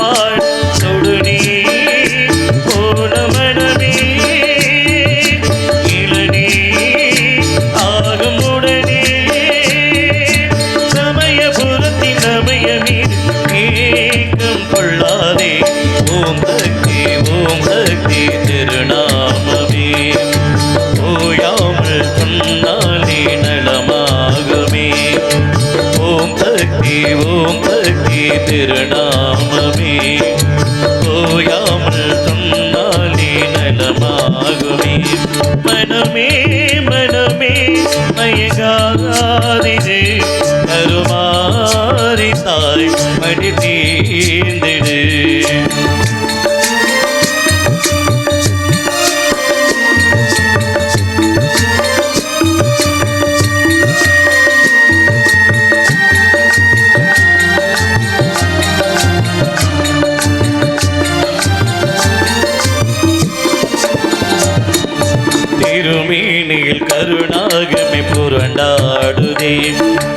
Bye. மனமே மனமே மயங்காதிரு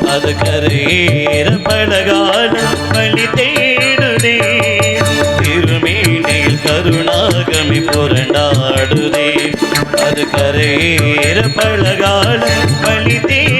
அது கரையேற படகால வழி தேடுதே. திருமீனில் கருணாகமி புரண்டாடுதே. அது கரையேற பழகால வழி தே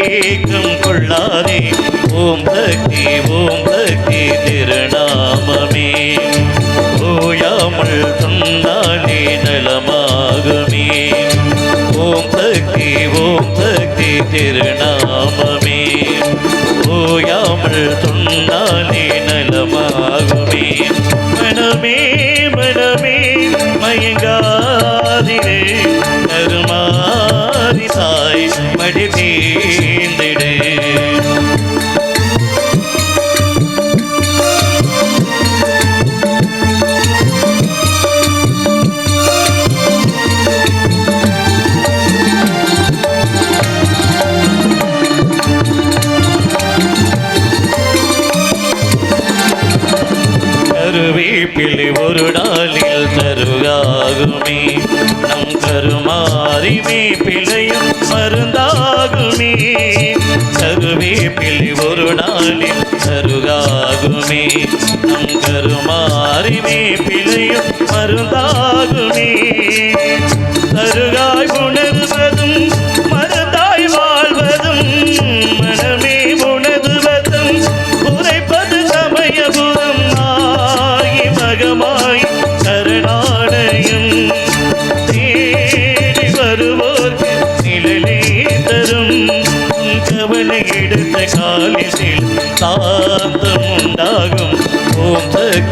ஏக்கம் கொள்ளாதே. ஓம் பக்தி ஓம் பக்தி திருநாமமே. ஓயாமல் தந்தானே நலமாகுமே. ஓம் பக்தி ஓம் பக்தி திருநாமமே. ஓயாமல் தந்தானே பிழையும் மருந்தாகுமே கருவேப்பிலை ஒரு நாளில் சருகாகுமே. நம் கருமாறி பிழையும் மருந்தாகுமே சருகாய் உணர்வதும்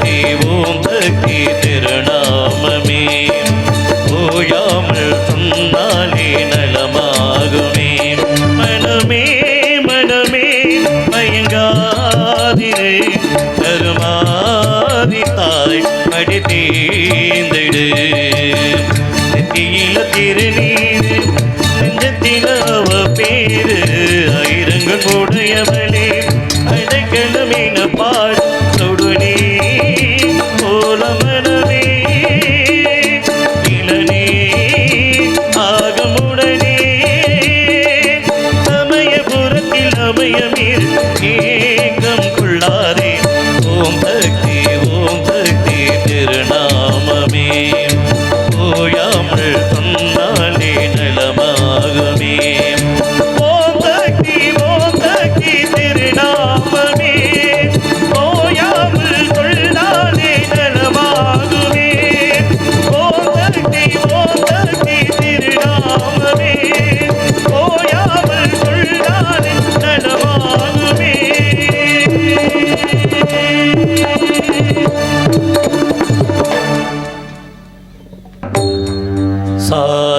ஓம் சக்தி ஓம் சக்தி திருநாமமே. ஓயாமல் சொன்னாலே நலமாகுமே. மனமே மனமே மயங்காதிரே. கருமாதி தாய் படி தீந்திடு நெத்தியில திருநீர் நெஞ்சத்தில அவ பேரு. ஆயிரங்கள் உடையவளே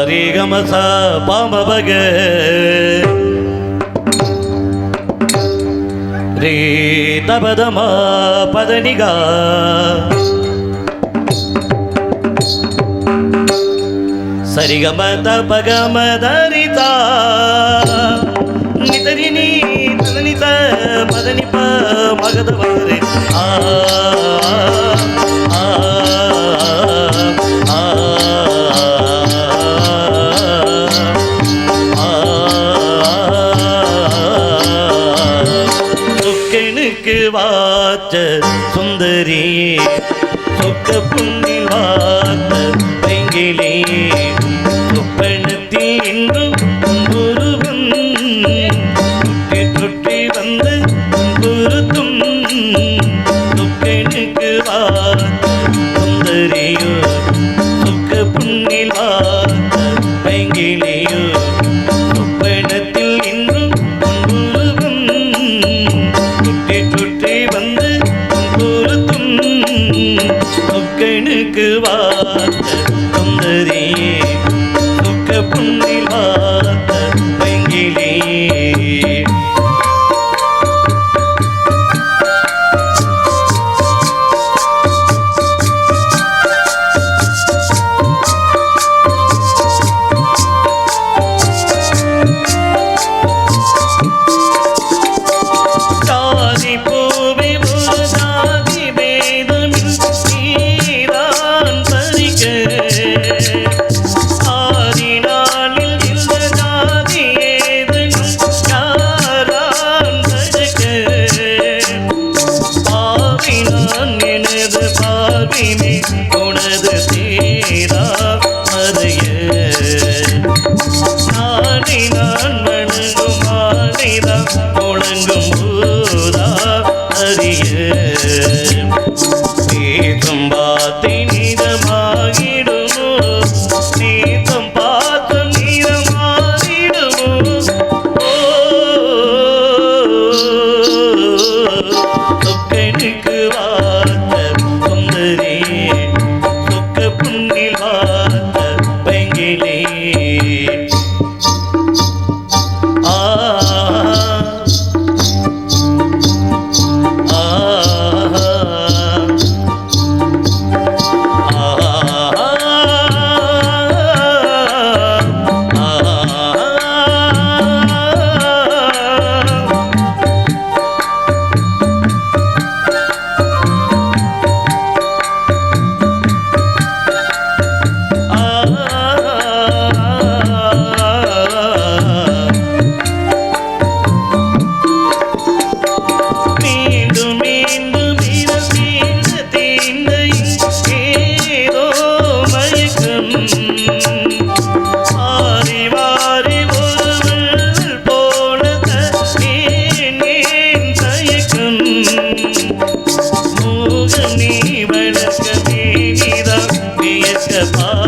சரிகமச பாமபக ரே தபதமா பதனிகா. சரிகம தபகம தரிதா நிதரினி தனித பதனிப்ப மகதவரை ஆ. சொக்கனுக்கு வாச்ச சுந்தரியே புன்னிலா நீ பாவ